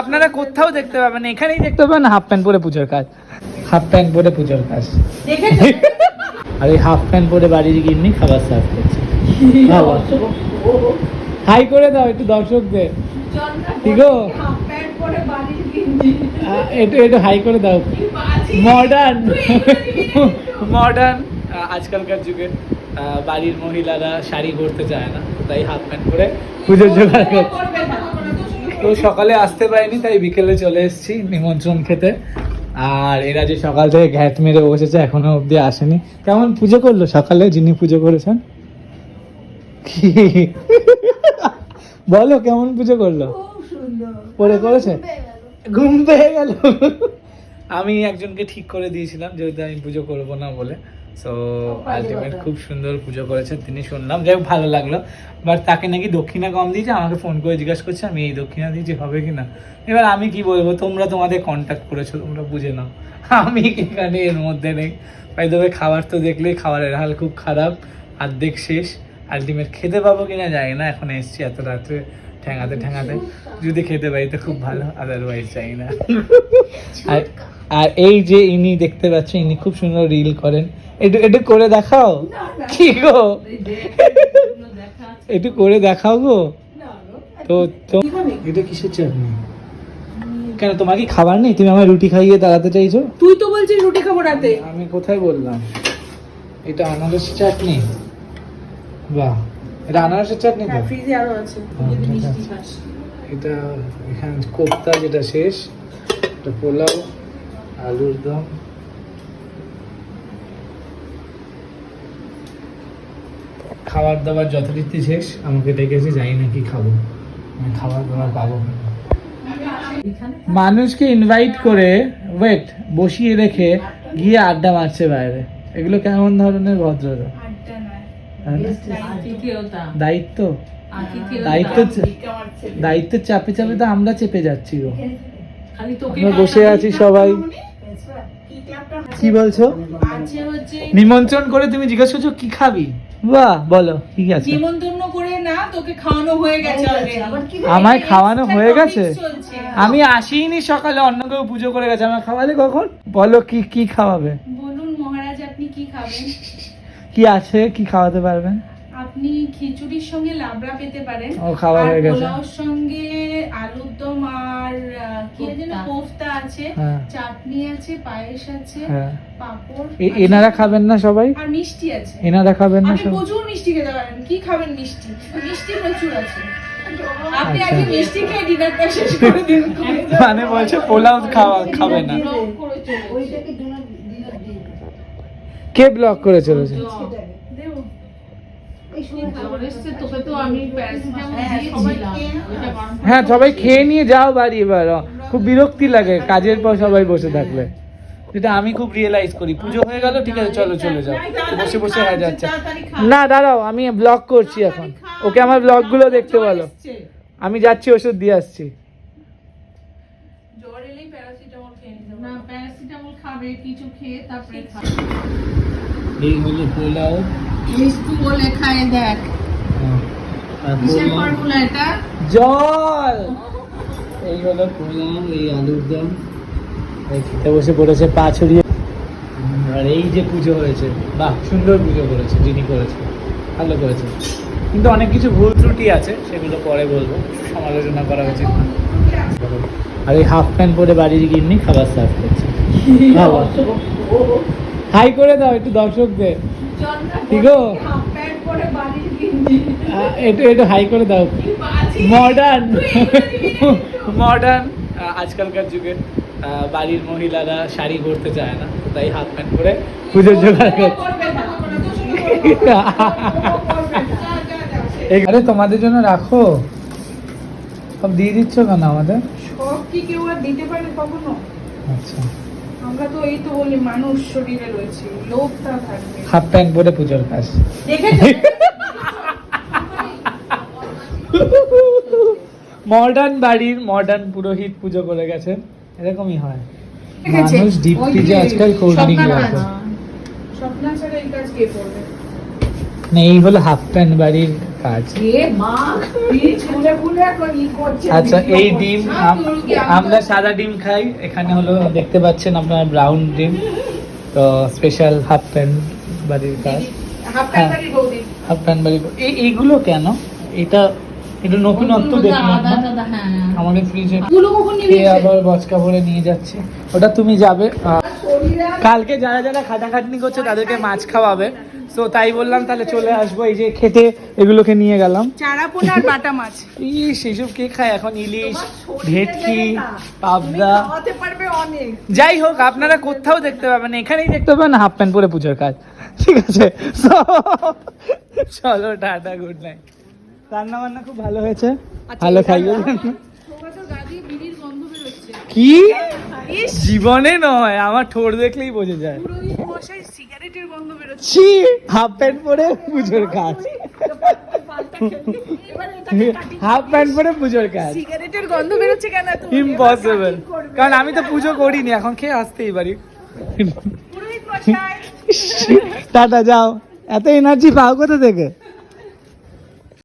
আপনারা কোথাও দেখতে পাবেন এখানেই দেখতে পাবেন হাফ প্যান্ট পরে পুজোর কাজ। হাফ প্যান্ট পরে পুজোর কাজ। আর এই হাফ প্যান্ট পরে বাড়ির গিন্নি খাবার সার্ভ করছে। হাই করে দাও একটু দর্শকদের। ঠিক একটু একটু হাই করে দাও। মডার্ন। মডার্ন আজকালকার যুগে বাড়ির মহিলারা শাড়ি পরতে চায় না তাই হাফ প্যান্ট পরে পুজোর জোগাড় করছে। তো সকালে আসতে পারিনি তাই বিকেলে চলে এসেছি নিমন্ত্রণ খেতে। আর এরা যে সকাল থেকে ঘ্যাট মেরে বসেছে এখনও অবধি আসেনি। কেমন পুজো করল সকালে যিনি পুজো করেছেন? বলো কেমন পুজো করল? পরে করেছে? ঘুম পেয়ে গেল। আমি একজনকে ঠিক করে দিয়েছিলাম যেহেতু আমি পুজো করব না বলে। সো আলটিমেট খুব সুন্দর পুজো করেছে তিনি শুনলাম। যাই ভালো লাগল। বাট তাকে নাকি দক্ষিণা কম দিয়েছে আমাকে ফোন করে জিজ্ঞাসা করছে আমি এই দক্ষিণা দিয়েছি হবে কি না? এবার আমি কি বলব তোমরা তোমাদের কন্ট্যাক্ট করেছ তোমরা বুঝে নাও। আমি এখানে এর মধ্যে নেই। ভাই তবে খাবার তো দেখলেই খাবারের হাল খুব খারাপ অর্ধেক শেষ। আলটিমেট খেতে পাবো কিনা জানি না এখন এসছি এত রাত্রে ঠ্যাঙাতে ঠ্যাঙাতে যদি খেতে পাই তো খুব ভালো আদারওয়াইজ চাই না। আর আর এই যে ইনি দেখতে পাচ্ছেন ইনি খুব সুন্দর রিল করেন। একটু একটু করে দেখাও। কি গো? একটু করে দেখাও গো। তো তো এটা কিসের চাটনি? কেন তোমার কি খাবার নেই? তুমি আমার রুটি খাইয়ে দাঁড়াতে চাইছো? তুই তো বলছিস রুটি খাব রাতে। আমি কোথায় বললাম? এটা আনারসের চাটনি। বাহ এটা আনারসের চাটনি তো? হ্যাঁ ফ্রিজে আরও আছে। এটা এখানে কোপ্তা যেটা শেষ এটা পোলাও। আলুর দম। খাবার দাবার যথারীতি শেষ। আমাকে ডেকেছে জানি না কি খাব। আমি খাবার দাবার পাবো মানুষকে ইনভাইট করে ওয়েট বসিয়ে রেখে গিয়ে আড্ডা মারছে বাইরে। এগুলো কেমন ধরনের ভদ্রতা হ্যাঁ? দায়িত্ব। দায়িত্ব দায়িত্বের চাপে চাপে তো আমরা চেপে যাচ্ছি গো। আমরা বসে আছি সবাই। কি বলছো? আছে হচ্ছে নিমন্ত্রণ করে তুমি জিজ্ঞেস করছ কি খাবি? বাহ বলো কি আছে। নিমন্ত্রণ করে না তোকে খাওয়ানো হয়ে গেছে আমায় খাওয়ানো হয়ে গেছে? আমি আসিনি সকালে অন্য কেউ পুজো করে গেছে। আমার খাওয়ালে কখন? বলো কি কি খাওয়াবে? বলুন মহারাজ আপনি কি খাবেন? কি আছে কি খাওয়াতে পারবেন? আপনি খিচুড়ির সঙ্গে লাবড়া পেতে পারেন। ও, খাওয়া হয়ে গেছে। পোলাওর সঙ্গে আলুর দম আর কি যেন কোফতা। আছে হ্যাঁ। চাটনি আছে পায়েস আছে হ্যাঁ। পাঁপড় এনারা খাবেন না সবাই? আর মিষ্টি আছে। এনারা খাবেন না আপনি সবাই? প্রচুর মিষ্টি খেতে পারেন। কি খাবেন মিষ্টি? মিষ্টি প্রচুর আছে। আপনি আচ্ছা। আগে মিষ্টি খেয়ে ডিনারটা শেষ করে দিন। মানে বলছে পোলাও খাওয়া খাবে না। কে ব্লক করে চলেছে? হ্যাঁ সবাই খেয়ে নিয়ে যাও বাড়ি এবার। খুব বিরক্তি লাগে কাজের পর সবাই বসে থাকলে। যেটা আমি খুব রিয়েলাইজ করি। পুজো হয়ে গেল ঠিক আছে চলো চলে যাও। বসে বসে হয়ে যাচ্ছে। না দাঁড়াও আমি ব্লগ করছি এখন। ওকে আমার ব্লগগুলো দেখতে বলো। আমি যাচ্ছি ওষুধ দিয়ে আসছি। জ্বর এলেই প্যারাসিটামল খেয়ে নিতে না প্যারাসিটামল খাবে কিছু খেয়ে তারপরে খাবে। এই হলো পোলাও। মিষ্টি বলে খায় দেখ কিসের ফর্মুলা এটা? জল! এই হলো এই আলুর দম। খেতে বসে পড়েছে পা ছড়িয়ে আর এই যে পুজো হয়েছে বাহ সুন্দর পুজো করেছে যিনি করেছে ভালো করেছে। কিন্তু অনেক কিছু ভুল ত্রুটি আছে সেগুলো পরে বলব সমালোচনা করা উচিত আর এই হাফ প্যান্ট পরে বাড়ির গিন্নি খাবার সার্ভ করছে। হাই করে দাও একটু দর্শকদের। গো? একটু একটু হাই করে দাও। মডার্ন মডার্ন আজকালকার যুগে বাড়ির মহিলারা শাড়ি পরতে চায় না তাই হাফ প্যান্ট পরে পুজোর জোগাড় করছে। আরে তোমাদের জন্য রাখো। সব দিয়ে দিচ্ছ কেন আমাদের? সব কি কেউ আর দিতে পারে কখনো? আচ্ছা। আমরা তো এই তো বলি মানুষ শরীরে রয়েছে লোভটা থাকবে। হাফ প্যান্ট পরে পুজোর কাজ। মডার্ন বাড়ির মডার্ন পুরোহিত পুজো করে গেছেন এরকমই হয়। মানুষ দীপ্তি যে আজকাল কোল্ড ড্রিঙ্ক স্বপ্না স্বপ্না ছাড়া এই কাজ কে করবে? না এই হলো হাফ প্যান্ট বাড়ির কাজ। আচ্ছা এই ডিম আমরা। সাদা ডিম খাই এখানে হলো দেখতে পাচ্ছেন আপনার ব্রাউন ডিম তো স্পেশাল হাফ প্যান্ট বাড়ির কাজ। হাফ। প্যান্ট বাড়ির এইগুলো কেন? এটা এটা নতুনত্ব দেখলাম হ্যাঁ। আমাদের ফ্রিজে খেয়ে আবার বচকা ভরে নিয়ে যাচ্ছে। ওটা তুমি যাবে কালকে যারা যারা খাটাখাটনি করছে তাদেরকে মাছ খাওয়াবে। তো তাই বললাম তাহলে চলে আসব। এই যে খেতে এগুলোকে নিয়ে গেলাম। চারা পোনা আর বাটা মাছ। ইস এইসব কে খায়? এখন ইলিশ ভেটকি পাবদা। খাওয়াতে পারবে অনেক। যাই হোক আপনারা কোথাও দেখতে পাবেন এখানেই দেখতে পাবেন হাফ প্যান্ট পরে পুজোর কাজ। ঠিক আছে? চলো টাটা গুড নাইট রান্না বান্না খুব ভালো হয়েছে। ভালো খাইয়ে কি? জীবনে নয় আমার ঠোঁট দেখলেই বোঝা যায়। মশাই সিগারেটের গন্ধ বেরোচ্ছে। ছি হাফ প্যান্ট পরে পুজোর কাজ। হাফ প্যান্ট পরে পুজোর কাজ। সিগারেটের গন্ধ বেরোচ্ছে কেন ইম্পসিবল কারণ আমি তো পুজো করিনি এখন খেয়ে আসতেই পারি। টাটা যাও। এত এনার্জি পাও কোথা থেকে?